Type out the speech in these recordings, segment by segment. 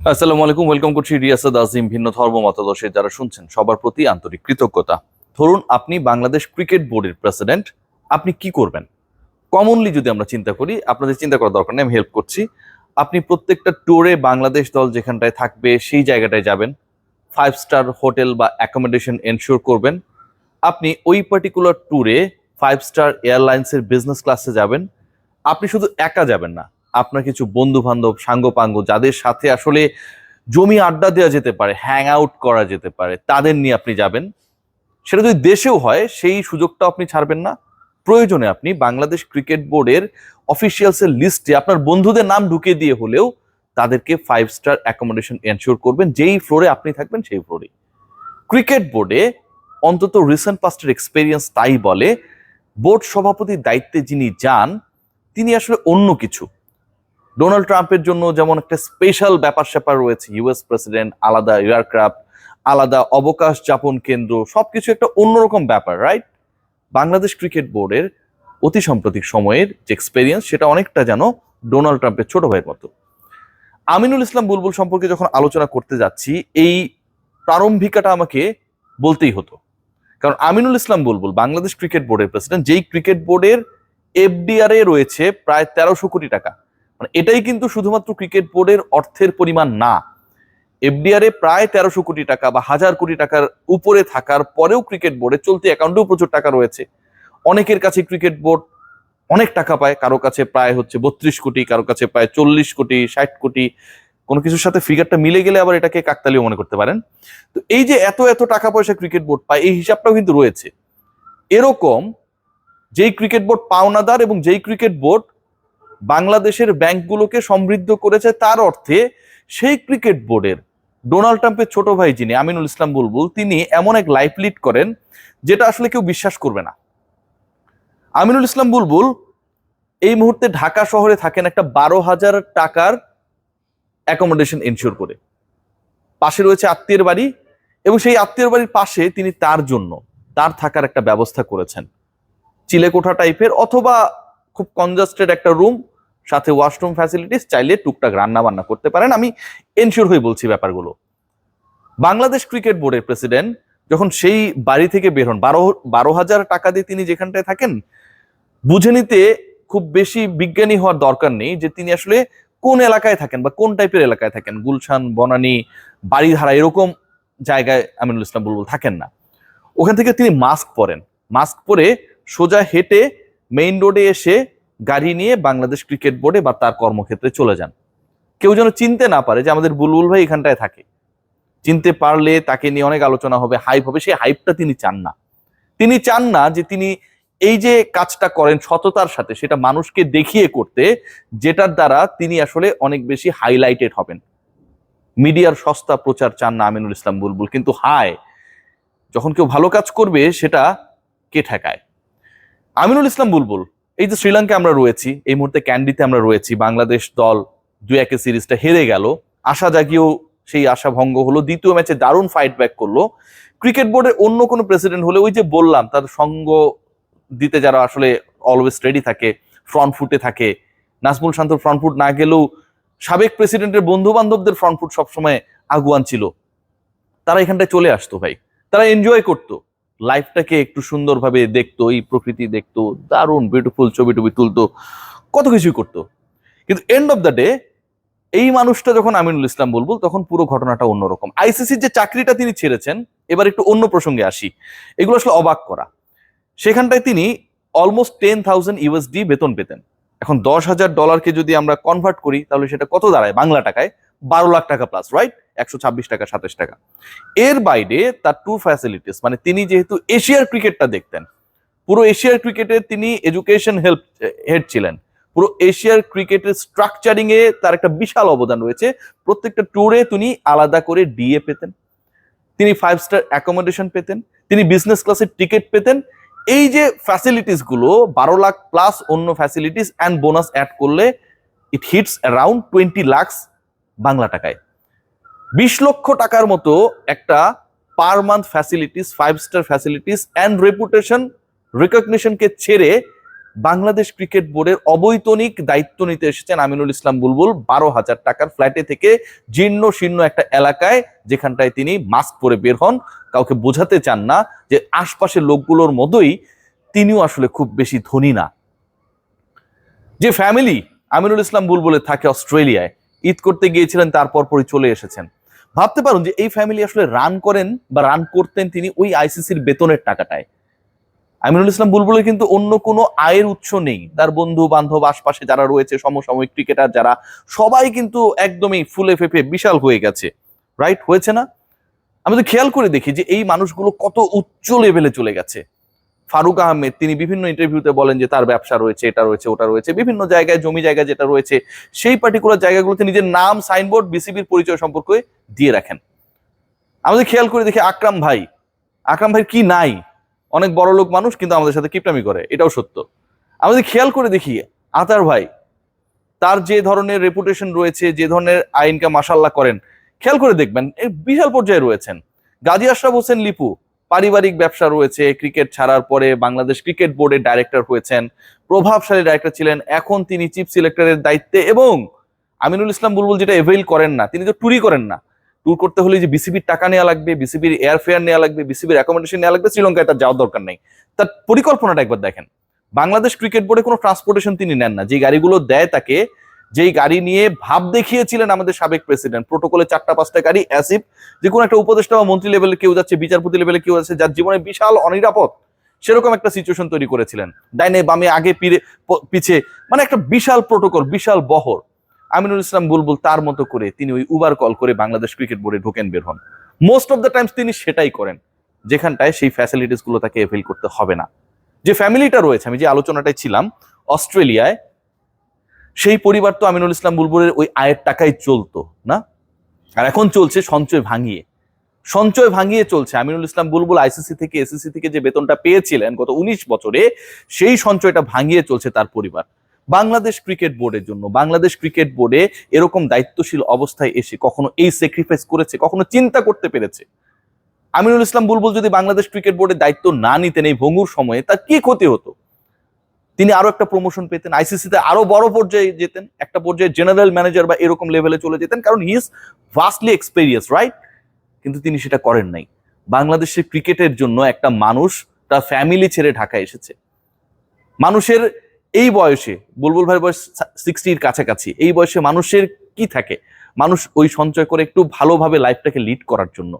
আসসালামু আলাইকুম ওয়েলকাম করছি রিয়াসাদ আজিম ভিন্ন ধর্ম মতাদর্শে যারা শুনছেন সবার প্রতি আন্তরিক কৃতজ্ঞতা। ধরুন আপনি বাংলাদেশ ক্রিকেট বোর্ডের প্রেসিডেন্ট আপনি কি করবেন? কমনলি যদি আমরা চিন্তা করি, আপনাদের চিন্তা করার দরকার নেই, আমি হেল্প করছি। আপনি প্রত্যেকটা ট্যুরে বাংলাদেশ দল যেখানটায় থাকবে, সেই জায়গাটায় যাবেন। ফাইভ স্টার হোটেল বা অ্যাকোমোডেশন এনশিওর করবেন। আপনি ওই পার্টিকুলার ট্যুরে ফাইভ স্টার এয়ারলাইন্সের বিজনেস ক্লাসে যাবেন। আপনি শুধু একা যাবেন না আপনার কিছু বন্ধু বান্ধব সাঙ্গ পাঙ্গ যাদের সাথে আসলে জমি আড্ডা দেওয়া যেতে পারে হ্যাং আউট করা যেতে পারে, তাদের নিয়ে আপনি যাবেন। সেটা যদি দেশেও হয়, সেই সুযোগটা আপনি ছাড়বেন না। প্রয়োজনে আপনি বাংলাদেশ ক্রিকেট বোর্ডের অফিসিয়ালসের লিস্টে আপনার বন্ধুদের নাম ঢুকিয়ে দিয়ে হলেও তাদেরকে ফাইভ স্টার অ্যাকোমোডেশন এনশিওর করবেন। যেই ফ্লোরে আপনি থাকবেন, সেই ফ্লোরে ক্রিকেট বোর্ডে অন্তত রিসেন্ট পাস্টের এক্সপেরিয়েন্স তাই বলে, বোর্ড সভাপতির দায়িত্বে যিনি যান, তিনি আসলে অন্য কিছু। ডোনাল্ড ট্রাম্পের জন্য যেমন একটা স্পেশাল ব্যাপার স্যাপার রয়েছে, ইউএস প্রেসিডেন্ট, আলাদা এয়ারক্রাফট, আলাদা অবকাশ যাপন কেন্দ্র, সবকিছু একটা অন্যরকম ব্যাপার রাইট বাংলাদেশ ক্রিকেট বোর্ডের অতি সাম্প্রতিক সময়ের যে এক্সপেরিয়েন্স সেটা অনেকটা যেন ডোনাল্ড ট্রাম্পের ছোট ভাইয়ের মতো। আমিনুল ইসলাম বুলবুল সম্পর্কে যখন আলোচনা করতে যাচ্ছি, এই প্রারম্ভিকাটা আমাকে বলতেই হতো। কারণ আমিনুল ইসলাম বুলবুল, বাংলাদেশ ক্রিকেট বোর্ডের প্রেসিডেন্ট যেই ক্রিকেট বোর্ডের এফডিআর এ রয়েছে প্রায় তেরোশো কোটি টাকা। মানে এটাই কিন্তু শুধুমাত্র ক্রিকেট বোর্ডের অর্থের পরিমাণ না। এফডিআর এ প্রায় তেরোশো কোটি টাকা বা হাজার কোটি টাকার উপরে থাকার পরেও ক্রিকেট বোর্ডে চলতি অ্যাকাউন্টেও প্রচুর টাকা রয়েছে। অনেকের কাছে ক্রিকেট বোর্ড অনেক টাকা পায়, কারও কাছে প্রায় হচ্ছে বত্রিশ কোটি, কারও কাছে প্রায় চল্লিশ কোটি, ষাট কোটি, কোনো কিছুর সাথে ফিগারটা মিলে গেলে আবার এটাকে কাকতালিও মনে করতে পারেন। তো এই যে এত এত টাকা পয়সা ক্রিকেট বোর্ড পায়, এই হিসাবটাও কিন্তু রয়েছে। এরকম যেই ক্রিকেট বোর্ড পাওনাদার এবং যেই ক্রিকেট বোর্ড বাংলাদেশের ব্যাংকগুলোকে সমৃদ্ধ করেছে তার অর্থে সেই ক্রিকেট বোর্ডের। ডোনাল্ড ট্রাম্পের ছোট ভাই যিনি, আমিনুল ইসলাম বুলবুল, তিনি এমন এক লাইফ লিড করেন যেটা আসলে কেউ বিশ্বাস করবে না। আমিনুল ইসলাম বুলবুল এই মুহূর্তে ঢাকা শহরে থাকেন একটা বারো হাজার টাকার অ্যাকোমোডেশন ইনশিওর করে। পাশে রয়েছে আত্মীয়ের বাড়ি এবং সেই আত্মীয়ের বাড়ির পাশে তিনি তার জন্য তার থাকার একটা ব্যবস্থা করেছেন। চিলেকোঠা টাইপের অথবা খুব কনজাস্টেড একটা রুম সাথে ওয়াশরুম ফ্যাসিলিটিস চাইলে টুকটাক রান্না বান্না করতে পারেন। আমি এনশিওর হয়ে বলছি ব্যাপারগুলো। বাংলাদেশ ক্রিকেট বোর্ডের প্রেসিডেন্ট যখন সেই বাড়ি থেকে বের হন, বারো বারো হাজার টাকা দিয়ে তিনি যেখানটায় থাকেন, বুঝে নিতে খুব বেশি বিজ্ঞানী হওয়ার দরকার নেই যে তিনি আসলে কোন এলাকায় থাকেন বা কোন টাইপের এলাকায় থাকেন। গুলশান, বনানী বাড়িধারা এরকম জায়গায় আমিনুল ইসলাম বুলবুল থাকেন না। ওখান থেকে তিনি মাস্ক পরেন। মাস্ক পরে সোজা হেঁটে মেইন রোডে এসে গাড়ি নিয়ে বাংলাদেশ ক্রিকেট বোর্ডে বা তার কর্মক্ষেত্রে চলে যান। কেউ যেন চিনতে না পারে যে আমাদের বুলবুল ভাই এখানটায় থাকে। চিনতে পারলে তাকে নিয়ে অনেক আলোচনা হবে হাইপ হবে, সেই হাইপটা তিনি চান না। তিনি চান না যে তিনি এই যে কাজটা করেন সততার সাথে, সেটা মানুষকে দেখিয়ে করতে, যেটার দ্বারা তিনি আসলে অনেক বেশি হাইলাইটেড হবেন। মিডিয়ার সস্তা প্রচার চান না আমিনুল ইসলাম বুলবুল, কিন্তু হায়, যখন কেউ ভালো কাজ করবে সেটা কে ঠেকায়? আমিনুল ইসলাম বুলবুল এই যে শ্রীলঙ্কা আমরা রয়েছি, এই মুহূর্তে ক্যান্ডিতে আমরা রয়েছি, বাংলাদেশ দল দুই একে সিরিজটা হেরে গেল। আশা জাগিয়েও সেই আশা ভঙ্গ হলো, দ্বিতীয় ম্যাচে দারুণ ফাইট ব্যাক করল। ক্রিকেট বোর্ডের অন্য কোনো প্রেসিডেন্ট হলে ওই যে বললাম, তার সঙ্গ দিতে যারা আসলে অলওয়েজ রেডি থাকে ফ্রন্ট ফুটে থাকে, নাজমুল শান্তর ফ্রন্ট ফুট না গেলেও সাবেক প্রেসিডেন্টের বন্ধু বান্ধবদের ফ্রন্ট ফুট সবসময় আগুয়ান ছিল। তারা এখানটায় চলে আসতো ভাই, তারা এনজয় করতো। লাইফটাকে একটু সুন্দরভাবে দেখতো, এই প্রকৃতি দেখতো, দারুণ বিউটিফুল ছবি টবি তুলতো, কত কিছুই করতো। কিন্তু এন্ড অফ দ্য ডে এই মানুষটা যখন আমিনুল ইসলাম বলব, তখন পুরো ঘটনাটা অন্যরকম। আইসিসির যে চাকরিটা তিনি ছেড়েছেন, এবার একটু অন্য প্রসঙ্গে আসি। এগুলো আসলে অবাক করা। সেখানটায় তিনি অলমোস্ট টেন থাউজেন্ড ইউএসডি বেতন পেতেন। এখন দশ হাজার ডলারকে যদি আমরা কনভার্ট করি, তাহলে সেটা কত দাঁড়ায়? বাংলা টাকায় বারো লাখ টাকা প্লাস রাইট একশো ছাব্বিশ টাকা, সাতাশ টাকা। এর বাইরে তার ট্যুর ফ্যাসিলিটিস মানে তিনি যেহেতু এশিয়ার ক্রিকেটটা দেখতেন, পুরো এশিয়ার ক্রিকেটে তিনি এডুকেশন হেল্প হেড ছিলেন। পুরো এশিয়ার ক্রিকেটের স্ট্রাকচারিং এ তার একটা বিশাল অবদান রয়েছে। প্রত্যেকটা ট্যুরে তিনি আলাদা করে ডিএ পেতেন, তিনি ফাইভ স্টার অ্যাকোমোডেশন পেতেন, তিনি বিজনেস ক্লাসের টিকিট পেতেন। এই যে ফ্যাসিলিটিসগুলো, বারো লাখ প্লাস অন্য ফ্যাসিলিটিস অ্যান্ড বোনাস অ্যাড করলে it hits around twenty lakhs Bangla টাকায়। বিশ লক্ষ টাকার মতো একটা per month facilities five star facilities and reputation রিকগনিশনকে ছেড়ে বাংলাদেশ ক্রিকেট বোর্ডের অবৈতনিক দায়িত্ব নিতে এসেছেন আমিনুল ইসলাম বুলবুল, বারো হাজার টাকার ফ্ল্যাটে থেকে জীর্ণ শীর্ণ একটা এলাকায় যেখানটায় তিনি মাস্ক পরে বের হন। কাউকে বোঝাতে চান না যে আশপাশের লোকগুলোর মতোই তিনিও আসলে খুব বেশি ধনী না। যে ফ্যামিলি আমিনুল ইসলাম বুলবুলের থাকে অস্ট্রেলিয়ায়, ঈদ করতে গিয়েছিলেন, তারপর পরই চলে এসেছেন। ভাবতে পারুন যে এই ফ্যামিলি আসলে রান করেন বা রান করতেন তিনি ওই আইসিসির বেতনের টাকাটায়। আমিনুল ইসলাম বুলবুলের কিন্তু অন্য কোনো আয়ের উৎস নেই। তার বন্ধু, বান্ধব, আশপাশে যারা রয়েছে, সমসাময়িক ক্রিকেটার যারা, সবাই কিন্তু একদমই ফুলে ফেপে বিশাল হয়ে গেছে। রাইট হয়েছে না? আমি তো খেয়াল করে দেখি যে এই মানুষগুলো কত উচ্চ লেভেলে চলে গেছে। ফারুক আহমেদ, তিনি বিভিন্ন ইন্টারভিউতে বলেন যে তার ব্যবসা রয়েছে, এটা রয়েছে, ওটা রয়েছে, বিভিন্ন জায়গায়, জমি জায়গা যেটা রয়েছে, সেই পার্টিকুলার জায়গাগুলোতে নিজের নাম সাইনবোর্ড বিসিবির পরিচয় সম্পর্কে দিয়ে রাখেন। আমাদের খেয়াল করে দেখি আকরাম ভাই। আকরাম ভাই কি নাই? অনেক বড় লোক মানুষ, কিন্তু আমাদের সাথে কিপটামি করে, এটাও সত্য। আমাদের খেয়াল করে দেখি আতার ভাই, তার যে ধরনের রেপুটেশন রয়েছে, যে ধরনের আইনকা মাসাল্লাহ করেন, খেয়াল করে দেখবেন বিশাল পর্যায়ে রয়েছেন। গাজী আশরাফ হোসেন লিপু পারিবারিক ব্যবসা রয়েছে ক্রিকেট ছাড়ার পরে বাংলাদেশ ক্রিকেট বোর্ডের ডাইরেক্টর হয়েছেন। প্রভাবশালী ডাইরেক্টর ছিলেন, এখন তিনি চিফ সিলেক্টরের দায়িত্বে এবং আমিনুল ইসলাম বুলবুল যেটা এভেইল করেন না, তিনি তো ট্যুরই করেন না। ট্যুর করতে হলে যে বিসিবির টাকা নেওয়া লাগবে বিসিবির এয়ারফেয়ার নেওয়া লাগবে বিসিবির অ্যাকোমোডেশন নেওয়া লাগবে, শ্রীলঙ্কায় তার যাওয়ার দরকার নেই। তার পরিকল্পনাটা একবার দেখেন। বাংলাদেশ ক্রিকেট বোর্ডে কোনো ট্রান্সপোর্টেশন তিনি নেন না। যে গাড়িগুলো দেয় তাকে যেই গাড়ি নিয়ে ভাব দেখিয়েছিলেন আমাদের সাবেক প্রেসিডেন্ট। প্রোটোকলে চারটা, পাঁচটা গাড়ি অ্যাসিপ যে কোনো একটা উপদেষ্টা বা মন্ত্রী লেভেলে কেউ যাচ্ছে, বিচারপতি লেভেলে কেউ যাচ্ছে, যার জীবনে বিশাল অনিরাপদ, সেরকম একটা সিচুয়েশন তৈরি করেছিলেন। ডাইনে বামে আগে পিরে, প- পিছে মানে একটা বিশাল প্রোটোকল, বিশাল বহর। আমিনুল ইসলাম বুলবুল তার মতো করে তিনি ওই উবার কল করে বাংলাদেশ ক্রিকেট বোর্ডে ঢোকেন বের হন। মোস্ট অফ দ্য টাইমস তিনি সেটাই করেন। যেখানটায় সেই ফ্যাসিলিটিসগুলো তাকে এভেল করতে হবে না। যে ফ্যামিলিটা রয়েছে, আমি যে আলোচনাটায় ছিলাম অস্ট্রেলিয়ায় সেই পরিবার তো আমিনুল ইসলাম বুলবুলের ওই আয়ের টাকাই চলতো, না? আর এখন চলছে সঞ্চয় ভাঙিয়ে। সঞ্চয় ভাঙিয়ে চলছে। Aminul Islam Bulbul I C C থেকে, এসিসি থেকে যে বেতনটা পেয়েছিলেন গত উনিশ বছরে, সেই সঞ্চয়টা ভাঙিয়ে চলছে তার পরিবার। বাংলাদেশ ক্রিকেট বোর্ডের জন্য, বাংলাদেশ ক্রিকেট বোর্ডে এরকম দায়িত্বশীল অবস্থায় এসে কখনো এই স্যাক্রিফাইস করেছে, কখনো চিন্তা করতে পেরেছে। আমিনুল ইসলাম বুলবুল যদি বাংলাদেশ ক্রিকেট বোর্ডের দায়িত্ব না নিতেন এই ভঙ্গুর সময়ে, তার কি ক্ষতি হতো? তিনি আরও একটা প্রমোশন পেতেন। আইসিসিতে আরও বড় পর্যায়ে যেতেন, একটা পর্যায়ে জেনারেল ম্যানেজার বা এরকম লেভেলে চলে যেতেন, কারণ he is vastly experience right কিন্তু তিনি সেটা করেন নাই। বাংলাদেশের ক্রিকেটের জন্য একটা মানুষ তার ফ্যামিলি ছেড়ে ঢাকায় এসেছে। মানুষের এই বয়সে, বুলবুল ভাই বয়স সিক্সটির কাছাকাছি, এই বয়সে মানুষের কি থাকে? মানুষ ওই সঞ্চয় করে একটু ভালোভাবে লাইফটাকে লিড করার জন্য।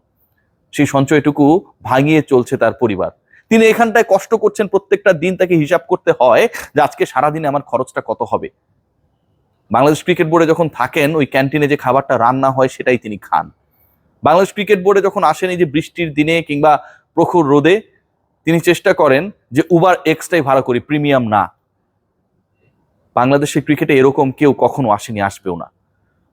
সেই সঞ্চয়টুকু ভাঙিয়ে চলছে তার পরিবার। তিনি এখানটায় কষ্ট করছেন, প্রত্যেকটা দিন তাকে হিসাব করতে হয় যে আজকে সারাদিনে আমার খরচটা কত হবে। বাংলাদেশ ক্রিকেট বোর্ডে যখন থাকেন, ওই ক্যান্টিনে যে খাবারটা রান্না হয় সেটাই তিনি খান। বাংলাদেশ ক্রিকেট বোর্ডে যখন আসেন, এই যে বৃষ্টির দিনে কিংবা প্রখর রোদে, তিনি চেষ্টা করেন যে উবার এক্সটাই ভাড়া করি, প্রিমিয়াম না। বাংলাদেশের ক্রিকেটে এরকম কেউ কখনো আসেনি, আসবেও না।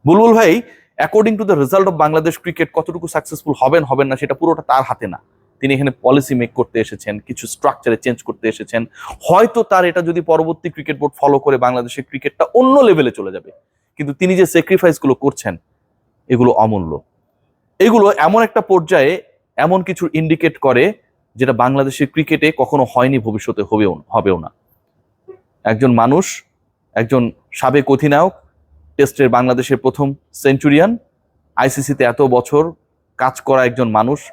বুলবুল ভাই according to the result of Bangladesh cricket, কতটুকু সাকসেসফুল হবেন হবেন না, সেটা পুরোটা তার হাতে না। তিনি এখানে পলিসি মেক করতে এসেছেন, কিছু স্ট্রাকচারে চেঞ্জ করতে এসেছেন। হয়তো তার এটা যদি পরবর্তী ক্রিকেট বোর্ড ফলো করে বাংলাদেশের ক্রিকেটটা অন্য লেভেলে চলে যাবে। কিন্তু তিনি যে স্যাক্রিফাইসগুলো করছেন, এগুলো অমূল্য। এগুলো এমন একটা পর্যায়ে এমন কিছু ইন্ডিকেট করে যেটা বাংলাদেশের ক্রিকেটে কখনো হয়নি, ভবিষ্যতে হবেও হবেও না। একজন মানুষ, একজন সাবেক অধিনায়ক, টেস্টের বাংলাদেশের প্রথম সেঞ্চুরিয়ান আইসিসিতে এত বছর কাজ করা একজন মানুষ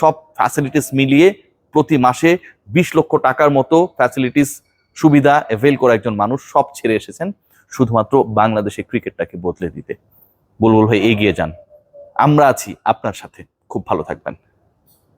সব ফ্যাসিলিটিস মিলিয়ে প্রতি মাসে বিশ লক্ষ টাকার মতো ফ্যাসিলিটিস সুবিধা অ্যাভেল করা একজন মানুষ সব ছেড়ে এসেছেন, শুধুমাত্র বাংলাদেশে ক্রিকেটটাকে বদলে দিতে। বুলবুল ভাই, এগিয়ে যান। আমরা আছি আপনার সাথে। খুব ভালো থাকবেন।